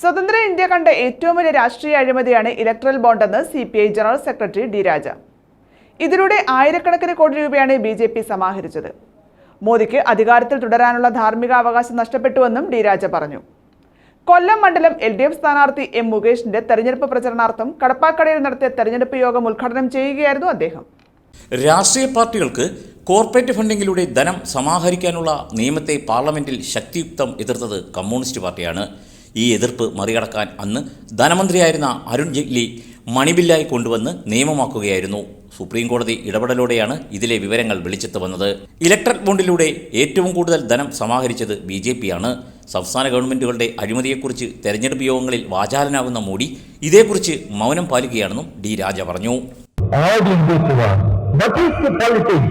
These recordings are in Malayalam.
സ്വതന്ത്ര ഇന്ത്യ കണ്ട ഏറ്റവും വലിയ രാഷ്ട്രീയ അഴിമതിയാണ് electoral ബോണ്ടെന്ന് C P I general secretary D Raja. ഇതിലൂടെ ആയിരക്കണക്കിന് കോടി രൂപയാണ് ബി ജെ പി സമാഹരിച്ചത്. മോദിക്ക് അധികാരത്തിൽ തുടരാനുള്ള ധാർമ്മിക അവകാശം നഷ്ടപ്പെട്ടുവെന്നും ഡി രാജ പറഞ്ഞു. കൊല്ലം മണ്ഡലം എൽ ഡി എഫ് സ്ഥാനാർത്ഥി എം മുകേഷിന്റെ തെരഞ്ഞെടുപ്പ് പ്രചരണാർത്ഥം കടപ്പാക്കടയിൽ നടത്തിയ തെരഞ്ഞെടുപ്പ് യോഗം ഉദ്ഘാടനം ചെയ്യുകയായിരുന്നു അദ്ദേഹം. രാഷ്ട്രീയ പാർട്ടികൾക്ക് കോർപ്പറേറ്റ് ഫണ്ടിങ്ങിലൂടെ ധനം സമാഹരിക്കാനുള്ള നിയമത്തെ പാർലമെന്റിൽ ശക്തിയുക്തം എതിർത്തത് കമ്മ്യൂണിസ്റ്റ് പാർട്ടിയാണ്. ഈ എതിർപ്പ് മറികടക്കാൻ അന്ന് ധനമന്ത്രിയായിരുന്ന അരുൺ ജെയ്റ്റ്ലി മണിബില്ലായി കൊണ്ടുവന്ന് നിയമമാക്കുകയായിരുന്നു സുപ്രീം കോടതി ഇടപെടലോടെയാണ് ഇതിലെ വിവരങ്ങൾ വെളിച്ചത്ത് വന്നത് ഇലക്ട്രൽ ബോണ്ടിലൂടെ ഏറ്റവും കൂടുതൽ ധനം സമാഹരിച്ചത് ബി ജെ പിയാണ് സംസ്ഥാന ഗവൺമെന്റുകളുടെ അഴിമതിയെക്കുറിച്ച് തെരഞ്ഞെടുപ്പ് യോഗങ്ങളിൽ വാചാലനാകുന്ന മോഡി ഇതേക്കുറിച്ച് മൗനം പാലിക്കുകയാണെന്നും ഡി രാജ പറഞ്ഞു. What is the politics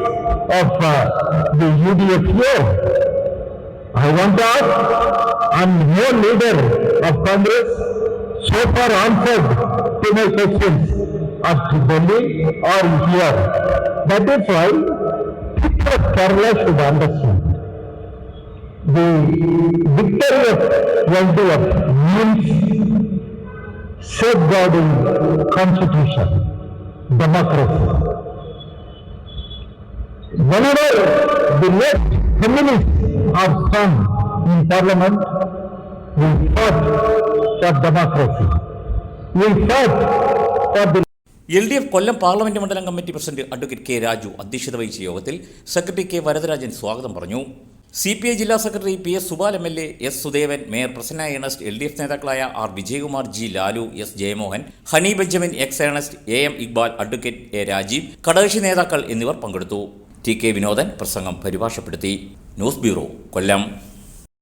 of uh, the UDF here? I want to ask, and no leader of Congress so far answered to my questions of Delhi or here. That is why people of Kerala should understand. The victory of LDF means safeguarding constitution, democracy. Whenever the left communists are son in parliament, we fought for democracy. We fought for the L D F Kollam parliament മണ്ഡലം committee president advocate K Raju അധ്യക്ഷത വഹിച്ച യോഗത്തിൽ സെക്രട്ടറി കെ വരദരാജൻ സ്വാഗതം പറഞ്ഞു സി പി ഐ ജില്ലാ secretary P S Subal M L A S Sudevan mayor Prasanna Ernest L D F നേതാക്കളായ R Vijayakumar G Lalu S Jayamohan Honey Benjamin X Ernest A M Iqbal advocate A Rajeev ഘടകകക്ഷി നേതാക്കൾ എന്നിവർ പങ്കെടുത്തു ടി കെ വിനോദൻ പ്രസംഗം പരിഭാഷപ്പെടുത്തി ന്യൂസ് ബ്യൂറോ കൊല്ലം